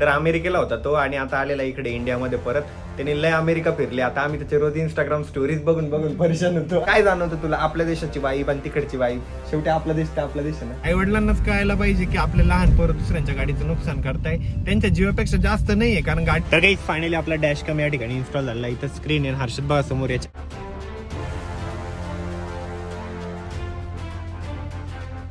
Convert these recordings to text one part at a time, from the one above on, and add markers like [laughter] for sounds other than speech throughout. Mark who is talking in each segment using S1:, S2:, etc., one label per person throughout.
S1: तर अमेरिकेला होता तो आणि आता आलेला इकडे इंडियामध्ये परत. त्याने लय अमेरिका फिरले. आता आम्ही त्याचे रोज इंस्टाग्राम स्टोरीज बघून बघून परेशान होतो. काय जाणवतं तुला? आपल्या देशाची वाईब आणि तिकडची वाईब शेवटी आपला देश तर आपला देश ना. आई वडिलांनाच कळायला पाहिजे की आपले लहान पोरं दुसऱ्यांच्या गाडीचं नुकसान करताय. त्यांच्या जीवापेक्षा जास्त नाहीये कारण गाडी तर काही फायनली आपला डॅश कमी या ठिकाणी इन्स्टॉल झाला इथं स्क्रीन आहे हर्षद बघा समोर याच्या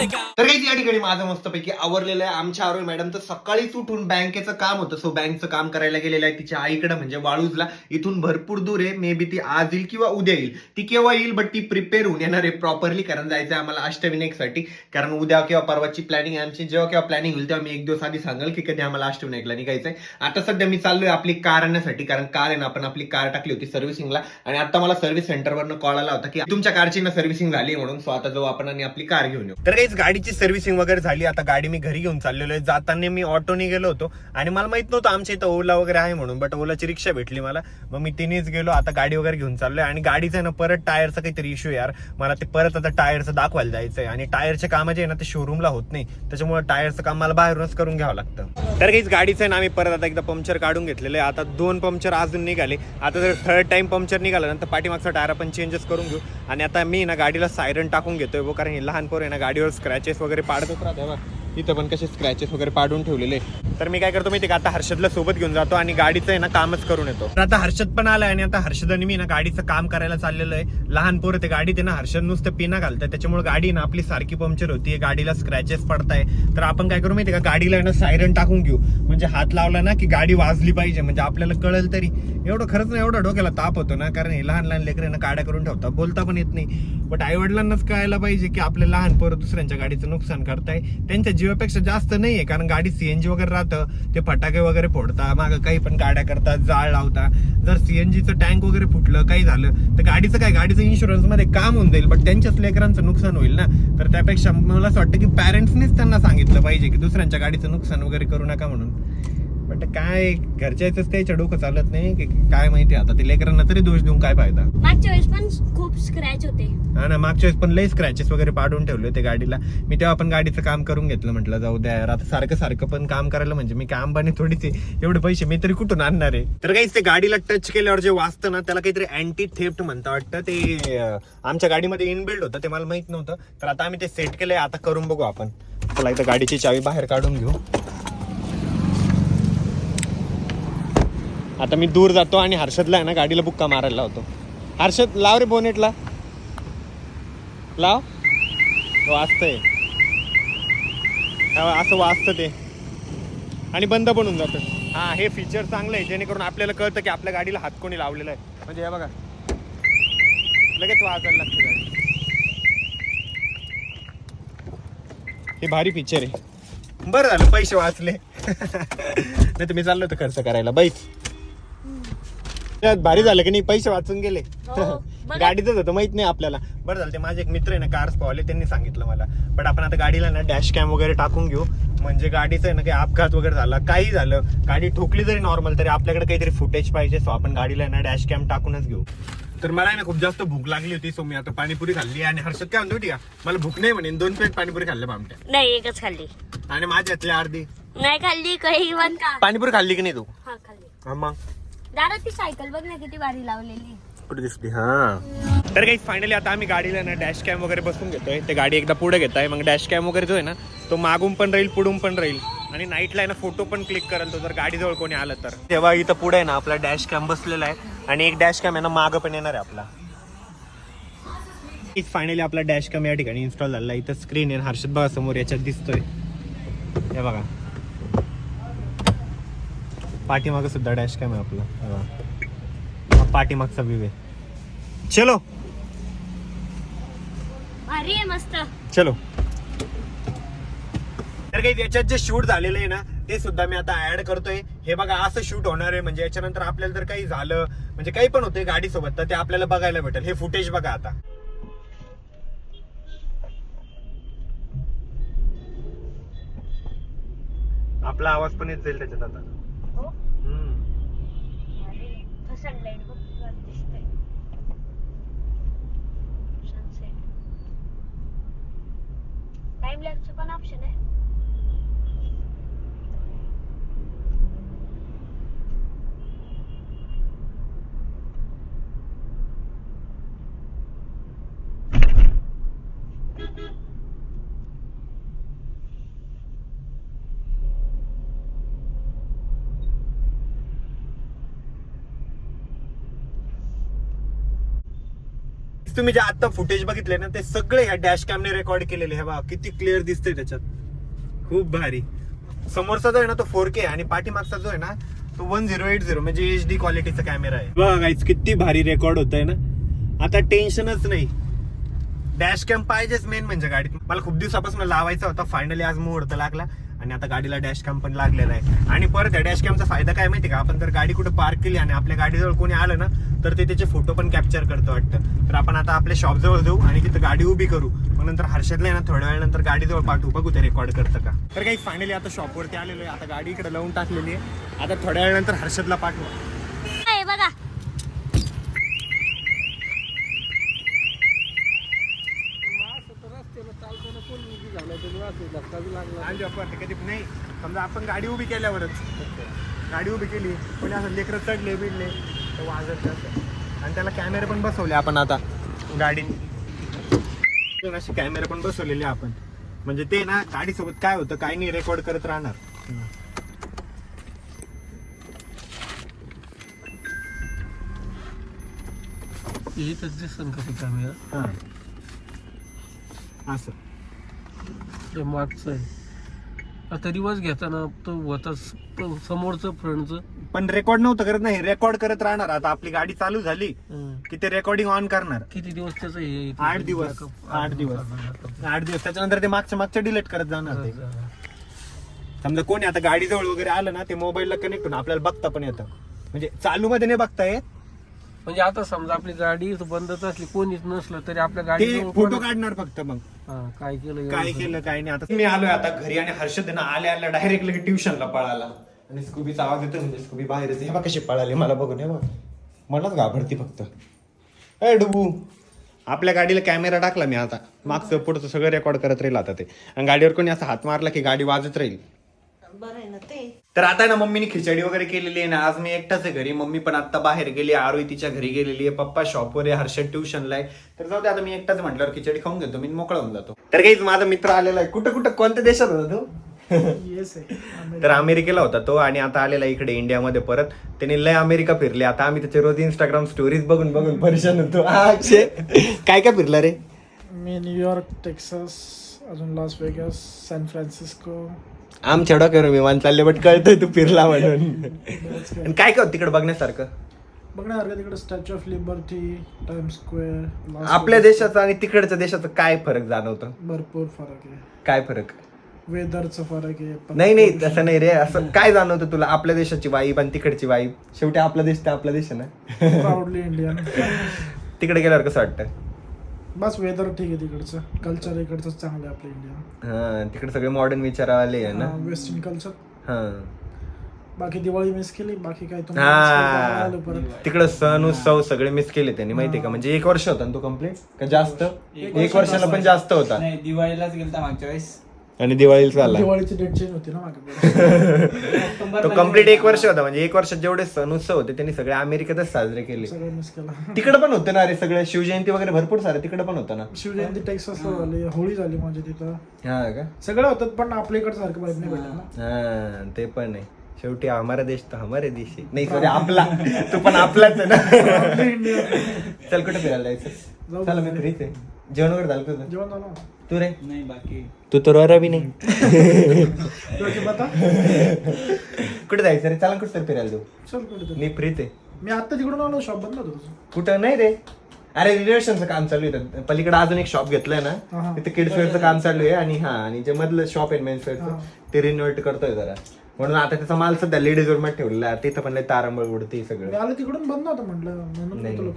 S1: तर काही या ठिकाणी माझं मस्तपैकी आवरलेलं आहे आमच्या आरोग्य मॅडम तर सकाळीच उठून बँकेचं काम होतं. सो बँकचं काम करायला गेलेलं आहे तिच्या आईकडे म्हणजे वाळूजला. इथून भरपूर दूर आहे मे बी ती आज येईल किंवा उद्या येईल. ती केव्हा येईल बट ती प्रिपेअर होऊन येणार आहे प्रॉपरली कारण जायचं आहे आम्हाला अष्टविनायकसाठी. कारण उद्या किंवा परवाची प्लॅनिंग आमची. जेव्हा केव्हा प्लॅनिंग होईल तेव्हा मी एक दिवस आधी सांगेल की कधी आम्हाला अष्टविनायकला निघायचंय. आता सध्या मी चाललोय आपली कार आणण्यासाठी कारण कार आहे ना आपण आपली कार टाकली होती सर्व्हिसिंगला आणि आता मला सर्व्हिस सेंटरवरनं कॉल आला होता की तुमच्या कारची ना सर्व्हिसिंग झाली म्हणून सो आता जाऊ आपण आणि आपली कार घेऊन येऊ. तर लगेच गाडीची सर्व्हिसिंग वगैरे झाली. आता गाडी मी घरी घेऊन चाललेलो आहे. जाताना मी ऑटोने गेलो होतो. आणि मला माहीत नव्हतं आमच्या इथं ओला वगैरे आहे म्हणून बट ओलाची रिक्षा भेटली मला. मग मी तिनेच गेलो. आता गाडी वगैरे घेऊन चाललोय. आणि गाडीचं आहे ना परत टायरचा काहीतरी इश्यू यार. मला ते परत आता टायरचं दाखवायला जायचंय. आणि टायरचे काम जे आहे ना ते शोरूमला होत नाही. त्याच्यामुळे टायरचं काम मला बाहेरूनच करून घ्यावं लागतं. तर काहीच गाडीचं आहे ना आम्ही परत आता एकदा पंक्चर काढून घेतलेलं आहे. आता दोन पंक्चर अजून निघाले. आता जर थर्ड टाइम पंक्चर निघाला नंतर पाठीमागचा टायर आपण चेंजेस करून घेऊ. आणि आता मी ना गाडीला सायरन टाकून घेतोय. कारण हे लहान पोर आहे ना गाडीवर स्क्रॅचेस वगैरे पाडतच राहते बघ. इथं पण कसे स्क्रॅचेस वगैरे पाडून ठेवलेले तर मी काय करतो माहिती का? आता हर्षदला सोबत घेऊन जातो आणि गाडीचं आहे ना कामच करून येतो. तर आता हर्षद पण आलाय आणि आता हर्षद आणि मी ना गाडीचं काम करायला चाललेलं आहे. लहान पोरं ते गाडीत आहे ना हर्षद नुसतं पिना घालतंय. त्याच्यामुळे गाडी ना आपली सारखी पंक्चर होती गाडीला स्क्रॅचेस पडताय. तर आपण काय करू माहिती का? गाडीला ना सायरन टाकून घेऊ. म्हणजे हात लावला ना की गाडी वाजली पाहिजे. म्हणजे आपल्याला कळेल तरी. एवढं खरंच ना एवढं डोक्याला ताप होतो ना. कारण हे लहान लहान लेकरांना काड्या करून ठेवतात. बोलता पण येत नाही. बट आई वडिलांनाच कळायला पाहिजे की आपले लहान पोरं दुसऱ्यांच्या गाडीचं नुकसान करताय. त्यांच्या पेक्षा जास्त नाहीये कारण गाडी सीएनजी वगैरे राहतं ते फटाके वगैरे फोडता मागं काही पण गाड्या करतात जाळ लावता जर सीएनजीचं टँक वगैरे फुटलं काही झालं तर गाडीचं काय गाडीचं इन्शुरन्समध्ये काम होऊन जाईल बट त्यांच्याच लेकरांचं नुकसान होईल ना? तर त्यापेक्षा मला असं वाटतं की पॅरेंट्सनीच त्यांना सांगितलं पाहिजे की दुसऱ्यांच्या गाडीचं नुकसान वगैरे करू नका म्हणून. बट काय घरच्याच त्याच्या डोकं चालत नाही की काय माहिती आता ते लेकरांना तरी दोष देऊन काय फायदा?
S2: मागच्या वेळेस पण खूप स्क्रॅच होते.
S1: हा ना मागच्या वेळेस पण लई स्क्रॅचेस वगैरे पाडून ठेवले होते गाडीला. मी तेव्हा पण गाडीचं काम करून घेतलं म्हटलं जाऊ द्या यार आता सारखं सारखं पण काम करायला म्हणजे मी काय अंबानी थोडीच. एवढे पैसे मी तरी कुठून आणणार आहे? तर काहीच ते गाडीला टच केल्यावर जे वाचतं ना त्याला काहीतरी अँटी थेफ्ट म्हणता वाटतं. ते आमच्या गाडीमध्ये इनबिल्ड होतं ते मला माहीत नव्हतं. तर आता आम्ही ते सेट केलंय आता करून बघू आपण. चला इथं गाडीची चावी बाहेर काढून घेऊ. आता मी दूर जातो आणि हर्षदला आहे ना गाडीला बुक्का मारायला लावतो. हर्षद लाव रे बोनेटला. लाव. हो, वाचतंय असं वाचतं ते. आणि बंद पण होऊन जातं. हा हे फीचर चांगलं आहे जेणेकरून आपल्याला कळतं की आपल्या गाडीला हात कोणी लावलेला आहे. म्हणजे हे बघा. लगेच वाचायला लागते गाडी. हे भारी फीचर आहे. बरं झालं पैसे वाचले. [laughs] नाही तर मी चाललो होतो खर्च करायला. बैस. त्यात भारी झालं की नाही पैसे वाचून गेले.
S2: हो.
S1: गाडीतच होतं माहीत नाही आपल्याला. बरं झालं ते माझे एक मित्र आहे ना कार्स पावले त्यांनी सांगितलं मला. पण आपण आता गाडीला ना डॅश कॅम वगैरे टाकून घेऊ. म्हणजे गाडीचं आहे ना काही अपघात वगैरे झाला काही झालं. गाडी ठोकली जरी नॉर्मल तरी आपल्याकडे काहीतरी फुटेज पाहिजे सो आपण गाडीला ना डॅश कॅम टाकूनच घेऊ. तर मला आहे ना खूप जास्त भूक लागली होती सो मी आता पाणीपुरी खाल्ली आणि हर्षद काय म्हणतो का मला भूक नाही म्हणे दोन प्लेट पाणीपुरी खाल्ले आमच्या
S2: नाही एकच खाल्ली.
S1: आणि माझ्यातली अर्धी.
S2: नाही खाल्ली काही
S1: पाणीपुरी खाल्ली की नाही तू?
S2: हा खाल्ली.
S1: हा मग?
S2: दादा ती सायकल बघ ना किती लावलेली
S1: कुठे दिसली? हा. तर काही फायनली आता आम्ही गाडीला ना डॅश कॅम वगैरे बसून घेतोय. ते गाडी एकदा पुढे घेत आहे मग डॅश कॅम वगैरे जो आहे ना तो मागून पण राहील पुढून पण राहील. आणि नाईटला आहे ना फोटो पण क्लिक करेल तो जर गाडीजवळ कोणी आलं तर. तेव्हा इथं पुढे आहे ना आपला डॅश कॅम बसलेला आहे. आणि एक डॅश कॅम आहे ना मागं पण येणार आहे आपला. फायनली आपला डॅश कॅम या ठिकाणी इन्स्टॉल झाला इथं स्क्रीन आहे हर्षद बघा समोर याच्यात दिसतोय. हे बघा. पाठीमागं सुद्धा डॅश कॅम आहे आपला. हे. पाठीमागचा व्ह्यू आहे. चलो.
S2: मस्त.
S1: चलो. तर काही याच्यात जे शूट झालेलं आहे ना ते सुद्धा मी आता ऍड करतोय. हे बघा असं शूट होणार आहे. म्हणजे याच्यानंतर आपल्याला जर काही झालं. म्हणजे काही पण होतंय गाडी सोबत तर ते आपल्याला बघायला भेटेल. हे फुटेज बघा आता. आपला आवाज पण येत जाईल त्याच्यात आता.
S2: सनलाईट बघ तुला दिसतंय. सनसेट टाइम लॅबचं पण ऑप्शन आहे.
S1: तुम्ही जे आता फुटेज बघितले ना ते सगळे ह्या डॅश कॅमने रेकॉर्ड केलेले. हे बघा किती क्लिअर दिसतंय त्याच्यात. खूप भारी. समोरचा जो आहे ना तो फोर के आणि पाठीमागचा जो आहे ना तो वन झिरो एट झिरो म्हणजे एच डी क्वालिटीचा कॅमेरा आहे. बघा guys, किती भारी रेकॉर्ड होत आहे ना. आता टेन्शनच नाही. डॅश कॅम पाहिजेच मेन म्हणजे गाडीत. मला खूप दिवसापासून लावायचा होता. फायनली आज मुहूर्त लागला. आणि आता गाडीला डॅश कॅम पण लागलेला आहे आणि परत या डॅश कॅमचा फायदा काय माहिती का? आपण जर गाडी कुठे पार्क केली आणि आपल्या गाडीजवळ कोणी आलं ना तर ते त्याचे फोटो पण कॅप्चर करतं वाटतं. तर आपण आता आपल्या शॉपजवळ जाऊ आणि तिथं गाडी उभी करू. मग नंतर हर्षदला आहे ना थोड्या वेळानंतर गाडीजवळ पाठवू. बघू ते रेकॉर्ड करतं का? तर काही फायनली आता शॉपवरती आलेलो आहे. आता गाडी इकडे लावून टाकलेली आहे. आता थोड्या वेळानंतर हर्षदला पाठवू
S2: आहे बघा
S1: आणि आपण कधी नाही समजा आपण गाडी उभी केल्यावरच गाडी उभी केली पण असं लेकरं चढले बिडले तर वाजत असं आणि त्याला कॅमेरे पण बसवले आपण आता गाडीत असे कॅमेरे पण बसवलेले आपण. म्हणजे ते ना गाडीसोबत काय होतं काय नाही रेकॉर्ड करत राहणार.
S3: इथंच दिसन का ते कॅमेरा
S1: हा. असं.
S3: ते मागचं आहे. आता रिवर्स घेताना तो होता समोरचं फ्रंटचं.
S1: पण रेकॉर्ड नव्हतं करत नाही रेकॉर्ड करत राहणार. आता आपली गाडी चालू झाली की ते रेकॉर्डिंग ऑन करणार.
S3: किती दिवस त्याचं हे आहे?
S1: आठ दिवस. आठ दिवस. आठ दिवस. त्याच्यानंतर ते मागच्या मागच्या डिलीट करत जाणार ते. समजा कोणी आता गाडीजवळ वगैरे आलं ना ते मोबाईलला कनेक्ट होऊन आपल्याला बघता पण येतं. म्हणजे चालू मध्ये नाही बघता येत
S3: म्हणजे आता समजा आपली गाडी बंदच असली कोणीच नसलं तरी आपल्या
S1: ते
S3: गाडी
S1: फोटो काढणार फक्त मग.
S3: काय केलं
S1: काय. केलं काय नाही. आता मी आलोय आता घरी आणि हर्षद आहे ना आल्या आल्या डायरेक्ट लगे ट्युशनला पळाला. आणि स्कूबीचा आवाज येतो म्हणजे स्कूबी बाहेरच हे बघ कशी पळाली मला बघून हे बघ. मलाच घाबरती फक्त. ए डुबू. आपल्या गाडीला कॅमेरा टाकला मी आता. मागचं पुढचं सगळं रेकॉर्ड करत राहील आता ते. आणि गाडीवर कोणी असा हात मारला की गाडी वाजत राहील? तर आता ना मम्मीने खिचडी वगैरे केलेली आहे ना आज मी एकटाच आहे घरी. मम्मी पण आता बाहेर गेली आरोही तिच्या घरी गेलेली आहे पप्पा शॉपवर आहे हर्षद ट्युशनला आहे. तर जाऊ दे आता मी एकटाच म्हटल्यावर खिचडी खाऊन घेतो मी मोकळा होऊन जातो. तर काहीच माझा मित्र आलेला आहे. कुठं कुठं कोणत्या देशात होता तो? तर अमेरिकेला होता तो आणि आता आलेला इकडे इंडियामध्ये परत. त्याने लय अमेरिका फिरले. आता आम्ही त्याचे रोज इंस्टाग्राम स्टोरीज बघून बघून परेशान होतो. हा, अक्षय काय काय फिरला रे?
S4: मी न्यूयॉर्क टेक्सास अजून लॉस वेगस सॅन फ्रान्सिस्को
S1: आमच्या डोक्यावर विमान चालले बट कळतोय तू फिरला म्हणून. आणि काय काय तिकडे बघण्यासारखं?
S4: बघण्यासारखं तिकडे Statue of Liberty Time Square
S1: आपल्या देशाचं आणि तिकडच्या देशाचं काय फरक जाणवतं?
S4: भरपूर फरक आहे.
S1: काय फरक?
S4: वेदरचा फरक आहे
S1: नाही नाही तसं नाही रे. असं काय जाणवतं तुला? आपल्या देशाची वाईब आणि तिकडची वाईब शेवटी आपला देश तर आपला देश आहे ना
S4: प्राऊडली इंडियन
S1: तिकडे गेल्यावर कसं वाटतं?
S4: बस वेदर ठीक आहे तिकडचं. कल्चर इकडचं चांगलं आहे आपलं इंडिया
S1: हा तिकडे सगळे मॉडर्न विचारावाले आहे ना?
S4: वेस्टर्न कल्चर
S1: हा.
S4: बाकी दिवाळी मिस केली बाकी काय तुम्हाला miss केलं, आलो परत?
S1: तिकडं सण उत्सव सगळे मिस केले त्यांनी माहितीये का? म्हणजे एक वर्ष होता ना तो कंप्लीट का जास्त? एक वर्षाला पण जास्त होता.
S5: नाही दिवाळीलाच गेलता मागच्या वेळेस.
S1: आणि दिवाळीला चालला
S4: दिवाळीची डेट चेंज होती ना मागे. [laughs]
S1: तो कंप्लीट एक वर्ष होता म्हणजे एक वर्षात जेवढे सण उत्सव होते त्यांनी सगळे अमेरिकेतच साजरे केले.
S4: सगळं मिस केला.
S1: तिकडे पण होतं ना अरे सगळे शिवजयंती वगैरे भरपूर सारे तिकडे पण होतं ना?
S4: शिवजयंती टेक्सासला झाली होळी झाली माझ्या तिथं.
S1: हा का?
S4: सगळं होतं पण आपल्या इकडे सारखं माहीत नाही भेटत ना.
S1: हा ते पण आहे. शेवटी हमारा देश तर हमारे देश आहे. नाही सॉरी आपला. तू पण आपलाच आहे ना. चल कुठे फिरायला जायचं. चला मी फ्रीच आहे. जेवण वगैरे झालं तुझं
S4: जेवण झालं
S1: तू रे.
S5: नाही बाकी.
S1: तू तर वरा बी नाही
S4: बता
S1: कुठे जायचं रे? चला कुठे फिरायला जाऊ.
S4: चल कुठे
S1: मी फ्रीच आहे.
S4: मी आता तिकडून आलो शॉप बंद तुझं.
S1: कुठं? नाही रे. अरे रिलेशनचं काम चालू आहे पलीकडे अजून एक शॉप घेतलंय ना. तिथे किड्स वेअरचं काम चालू आहे आणि हा आणि जे मधलं शॉप आहे मेन्स वेअरचं
S4: हा.
S1: ते रिनोव्हेट करतोय जरा. म्हणून आता त्याचा माल सध्या लेडीज वर मध्ये ठेवलेला आहे. तिथं पण तारांबळ उडते
S4: मी
S1: सगळं.
S4: आलो तिकडून बंद होतं म्हटलं. म्हणून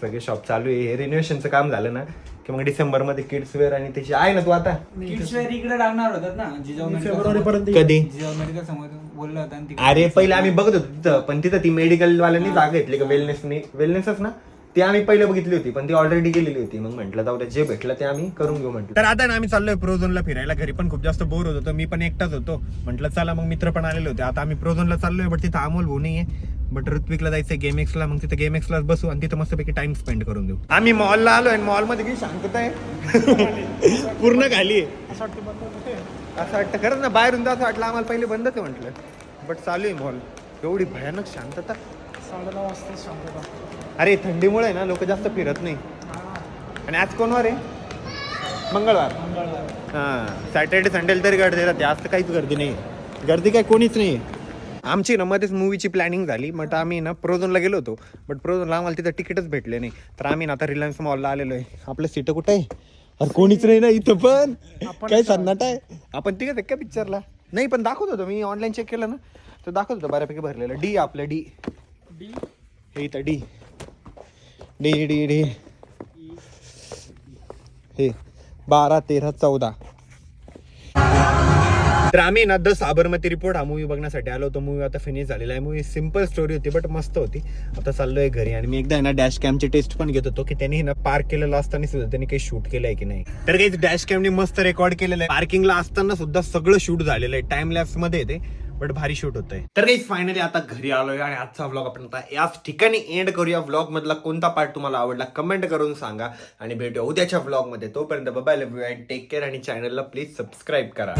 S1: सगळे शॉप चालू आहे. हे रिनोव्हेशनचं काम झालं ना की मग डिसेंबरमध्ये किड्स वेअर आणि त्याची आहे ना तू आता?
S4: मी
S5: किड्स वेअर इकडे टाकणार होतात ना. जिजाऊ मेडिकल
S4: फेब्रुवारी. पर्यंत
S1: कधी?
S5: जिजाऊ मेडिकल समोर बोलला होता आणि तिकडे
S1: अरे पहिले आम्ही बघत होतो तिथं पण तिथं ती मेडिकल वाल्यांनी जागा घेतली का वेलनेसनी वेलनेसच ना? ती आम्ही पहिले बघितली होती पण ती ऑलरेडी गेलेली होती. मग म्हटलं जाऊ द्या जे भेटलं ते आम्ही करून घेऊ म्हटलं. तर आता ना आम्ही चाललोय प्रोझोनला फिरायला. घरी पण खूप जास्त बोर होत होतो. मी पण एकटाच होतो. म्हटलं चला मग मित्र पण आलेले होते. आता आम्ही प्रोझोनला चाललोय बट तिथं अमोल भाऊ नाहीये. बट ऋत्विकला जायचंय गेम एक्सला मग तिथे गेम एक्सला बसू आणि तिथं मस्तपैकी टाइम स्पेंड करून देऊ. आम्ही मॉलला आलोय आणि मॉलमध्ये किती शांतता आहे? [laughs] पूर्ण खाली आहे.
S4: असं वाटतं
S1: असं वाटतं खरंच ना बाहेरून तर असं वाटलं आम्हाला पहिले बंदच आहे म्हटलं. बट चालू आहे मॉल एवढी भयानक शांतता.
S4: शांतता.
S1: अरे थंडीमुळे आहे ना लोक जास्त फिरत नाही. आणि आज कोणवार आहे? मंगळवार. हां सॅटर्डे संडेला तरी गर्दी राहते. आज तर काहीच गर्दी नाही गर्दी काय कोणीच नाही आमची ना मध्येच मूवीची प्लॅनिंग झाली मग आम्ही ना प्रोझोनला गेलो होतो. बट प्रोझोनला आम्हाला तिथं तिकीटच भेटले नाही. तर आम्ही ना आता रिलायन्स मॉलला आलेलो आहे. आपलं सीट कुठं आहे? अरे कोणीच नाही ना इथं पण. काय सन्नाट आहे? आपण आहे का पिक्चरला नाही पण दाखवत होतो मी ऑनलाईन चेक केलं ना. तर दाखवत होतो बऱ्यापैकी भरलेलं. डी आपलं डी
S4: डी
S1: हे इथं डी डी डी डी हे बारा तेरा चौदा. तर आम्ही ना द साबरमती रिपोर्ट हा मूवी बघण्यासाठी आलो होतो. मूवी आता फिनिश झालेला आहे. मूवी सिंपल स्टोरी होती बट मस्त होती. आता चाललोय घरी आणि मी एकदा ना डॅश कॅमची टेस्ट पण घेत होतो की त्यांनी ना पार्क केलेलं असताना सुद्धा त्यांनी काही शूट केलंय की नाही. तर काही डॅश कॅमनी मस्त रेकॉर्ड केलेलं आहे. पार्किंगला असताना सुद्धा सगळं शूट झालेलं आहे. टाइम लॅप्समध्ये ते बट भारी शूट होतंय. तर काही फायनली आता घरी आलोय आणि आजचा व्लॉग आपण आता याच ठिकाणी एंड करूया. व्लॉग मधला कोणता पार्ट तुम्हाला आवडला कमेंट करून सांगा आणि भेटूया उद्याच्या व्लॉगमध्ये. तोपर्यंत bye love you and take care आणि चॅनलला प्लीज सबस्क्राईब करा.